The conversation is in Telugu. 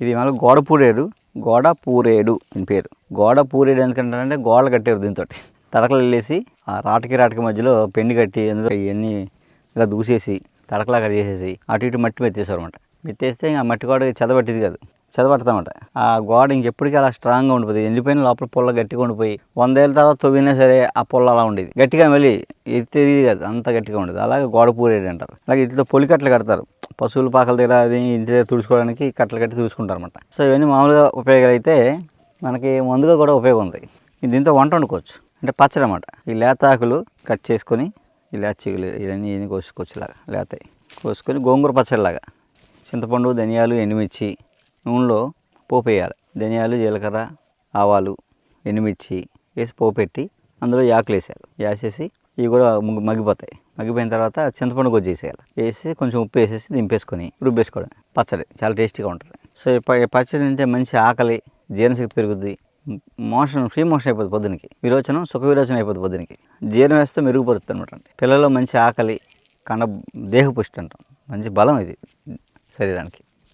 ఇది మళ్ళీ గోడ పూరేడు గోడ పూరేడు దీని పేరు. గోడ పూరేడు ఎందుకంటారంటే గోడలు కట్టారు దీంతో తడకలు వెళ్ళేసి ఆ రాటకి రాటకి మధ్యలో పెండి కట్టి అందులో ఇవన్నీ ఇలా దూసేసి తడకలాగా చేసేసి అటు ఇటు మట్టి మెత్తేసారు అనమాట మెత్తేస్తే ఆ మట్టి గోడ చదవట్టిది కాదు. చదవడతామట ఆ గోడ ఇంకెప్పటికీ అలా స్ట్రాంగ్గా ఉండిపోతుంది. ఎండిపోయిన లోపల పుల్ల గట్టిగా ఉండిపోయి వందేళ్ళ తర్వాత తవ్వినా సరే ఆ పుల్ల అలా ఉండేది. గట్టిగా మళ్ళీ ఎత్తేది కాదు. అంత గట్టిగా ఉండేది. అలాగే గోడ పూరేడు అంటారు. అలాగే ఇంట్లో పొలికట్లు కడతారు. పశువుల పాకల దగ్గర అది ఇంటి దగ్గర తుడుచుకోవడానికి కట్టలు కట్టి తుడుచుకుంటారు అనమాట సో ఇవన్నీ మామూలుగా ఉపయోగాలు అయితే మనకి మందుగా కూడా ఉపయోగం ఉంది దీంతో వంట వండుకోవచ్చు. అంటే పచ్చడి అనమాట ఈ లేతాకులు కట్ చేసుకొని ఈ లేచిగులు ఇవన్నీ ఇవన్నీ కోసుకోవచ్చు ఇలాగా లేతాయి. కోసుకొని గోంగూర పచ్చడిలాగా. చింతపండు ధనియాలు ఎండుమిర్చి నూనెలో పోపు వేయాలి ధనియాలు జీలకర్ర ఆవాలు ఎండుమిర్చి వేసి పోపు పెట్టి అందులో యాకులు వేసారు వేసేసి ఇవి కూడా ముగ్గు మగ్గిపోతాయి. మగ్గిపోయిన తర్వాత చింతపండు గొజ్జు వేసేయాలి వేసి కొంచెం ఉప్పు వేసేసి దింపేసుకొని రుబ్బేసుకోవడం పచ్చడి చాలా టేస్టీగా ఉంటుంది. సో ప- పచ్చడి తింటే మంచి ఆకలి జీర్ణశక్తి పెరుగుద్ది మోషన్ ఫ్రీ మోషన్ అయిపోతుంది పొద్దునకి. విరోచనం సుఖ విరోచనం అయిపోతుంది పొద్దునకి. జీర్ణ వ్యవస్థ మెరుగుపడుతుంది అనమాట పిల్లల్లో మంచి ఆకలి కండ దేహపుష్టి అంటాం. మంచి బలం ఇది శరీరానికి.